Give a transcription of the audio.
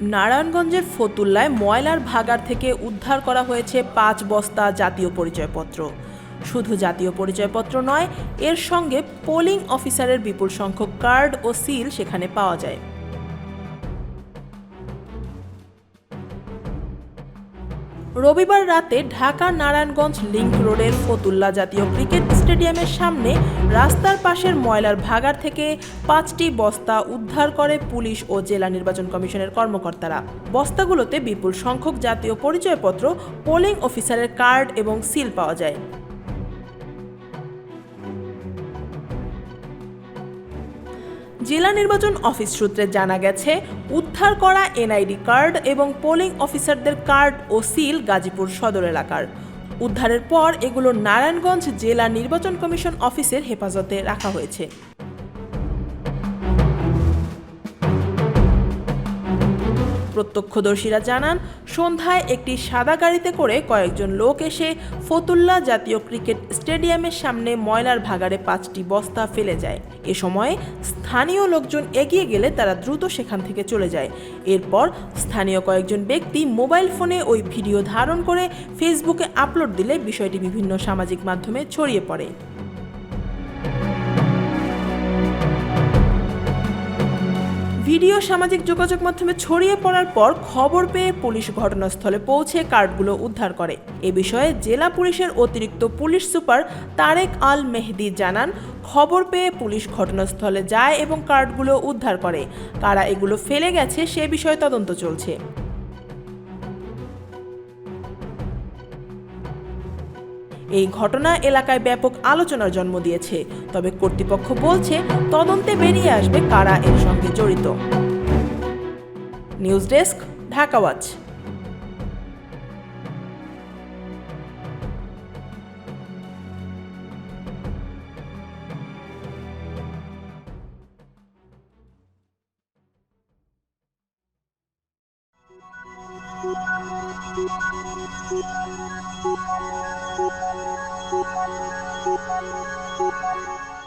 নারায়ণগঞ্জের ফতুল্লায় ময়লার ভাগার থেকে উদ্ধার করা হয়েছে পাঁচ বস্তা জাতীয় পরিচয়পত্র। শুধু জাতীয় পরিচয়পত্র নয়, এর সঙ্গে পোলিং অফিসারের বিপুল সংখ্যক কার্ড ও সিল সেখানে পাওয়া যায়। রবিবার রাতে ঢাকা নারায়ণগঞ্জ লিংক রোডের ফতুল্লা জাতীয় ক্রিকেট স্টেডিয়ামের সামনে রাস্তার পাশের ময়লার ভাগার থেকে পাঁচটি বস্তা উদ্ধার করে পুলিশ ও জেলা নির্বাচন কমিশনের কর্মকর্তারা। বস্তাগুলোতে বিপুল সংখ্যক জাতীয় পরিচয়পত্র, পোলিং অফিসারের কার্ড এবং সিল পাওয়া যায়। জেলা নির্বাচন অফিস সূত্রে জানা গেছে, উদ্ধার করা এনআইডি কার্ড এবং পোলিং অফিসারদের কার্ড ও সিল গাজীপুর সদর এলাকার। উদ্ধারের পর এগুলো নারায়ণগঞ্জ জেলা নির্বাচন কমিশন অফিসের হেফাজতে রাখা হয়েছে। প্রত্যক্ষদর্শীরা জানান, সন্ধ্যায় একটি সাদা গাড়িতে করে কয়েকজন লোক এসে ফতুল্লা জাতীয় ক্রিকেট স্টেডিয়ামের সামনে ময়লার ভাগাড়ে পাঁচটি বস্তা ফেলে যায়। এ সময় স্থানীয় লোকজন এগিয়ে গেলে তারা দ্রুত সেখান থেকে চলে যায়। এরপর স্থানীয় কয়েকজন ব্যক্তি মোবাইল ফোনে ওই ভিডিও ধারণ করে ফেসবুকে আপলোড দিলে বিষয়টি বিভিন্ন সামাজিক মাধ্যমে ছড়িয়ে পড়ে। ভিডিও সামাজিক যোগাযোগ মাধ্যমে ছড়িয়ে পড়ার পর খবর পেয়ে পুলিশ ঘটনাস্থলে পৌঁছে কার্ডগুলো উদ্ধার করে। এ বিষয়ে জেলা পুলিশের অতিরিক্ত পুলিশ সুপার তারেক আল মেহদি জানান, খবর পেয়ে পুলিশ ঘটনাস্থলে যায় এবং কার্ডগুলো উদ্ধার করে। কারা এগুলো ফেলে গেছে সে বিষয়ে তদন্ত চলছে। এই ঘটনা এলাকায় ব্যাপক আলোচনার জন্ম দিয়েছে। তবে কর্তৃপক্ষ বলছে, তদন্তে বেরিয়ে আসবে কারা এর সঙ্গে জড়িত। News desk, Dhaka Thank you.